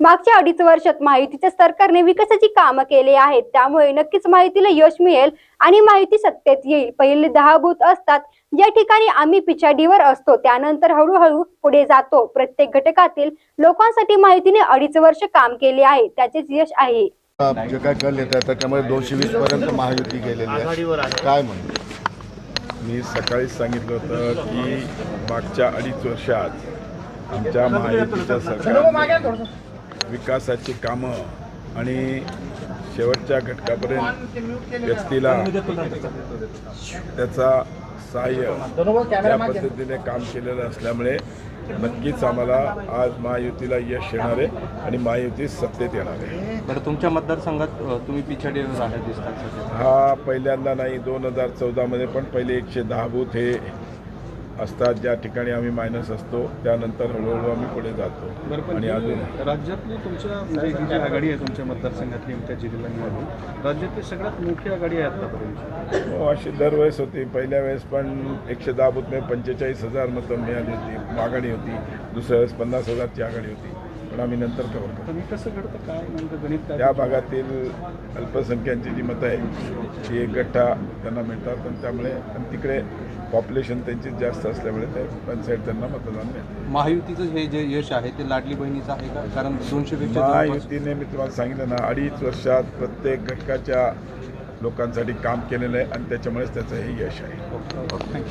मागच्या अडीच वर्षात माहितीच्या सरकारने विकासाची कामं केली आहेत. त्यामुळे नक्कीच माहितीला यश मिळेल आणि माहिती सत्तेत येईल. पहिले दहा बूथ असतात. ज्या ठिकाणी आम्ही पिछाडीवर असतो त्यानंतर हळूहळू पुढे जातो. प्रत्येक घटकातील लोकांसाठी माहितीने अडीच वर्ष काम केले आहे. त्याचेच यश आहे. जे काय कल येत आहे त्याच्यामध्ये दोनशे वीस पर्यंत महायुती गेलेली आहे. काय म्हणतो मी सकाळीच सांगितलं होतं की मागच्या अडीच वर्षात आमच्या महायुतीच्या सरकार विकासाची कामं आणि शेवटच्या घटकापर्यंत व्यक्तीला त्याचा सहाय्य त्या पद्धतीने काम केलेलं असल्यामुळे नक्कीच आम्हाला आज महायुतीला यश येणार आहे आणि महायुती सत्तेत येणार आहे. बरं तुमच्या मतदारसंघात तुम्ही राहत दिसतात सध्या. हा पहिल्यांदा नाही दोन हजार चौदामध्ये पण पहिले एकशे दहा बूथ हे असतात ज्या ठिकाणी आम्ही मायनस असतो त्यानंतर हळूहळू आम्ही पुढे जातो. आणि अजून राज्यातली तुमच्या म्हणजे ही जी आघाडी आहे तुमच्या मतदारसंघातली त्या जिल्ह्यांमध्ये राज्यातली सगळ्यात मोठी आघाडी आहे आतापर्यंत. हो, अशी दरवेळेस होती. पहिल्या वेळेस पण एकशे दहा बूथमध्ये पंचेचाळीस हजार मतं मिळाली होती आघाडी होती. दुसऱ्या वेळेस पन्नास हजारची आघाडी होती. पण आम्ही नंतर कव्हर करतो पण कसं घडतं? काय नेमकं गणित त्या भागातील अल्पसंख्यांची जी मतं आहे ती एक गठ्ठा त्यांना मिळतात आणि त्यामुळे आणि तिकडे पॉप्युलेशन त्यांची जास्त असल्यामुळे ते पंचायत त्यांना मतदान मिळते. महायुतीचं हे जे यश आहे ते लाडली बहिणीचं आहे का? कारण दोनशे महायुतीने मी तुम्हाला सांगितलं ना अडीच वर्षात प्रत्येक घटकाच्या लोकांसाठी काम केलेलं आहे आणि त्याच्यामुळेच त्याचं हे यश आहे.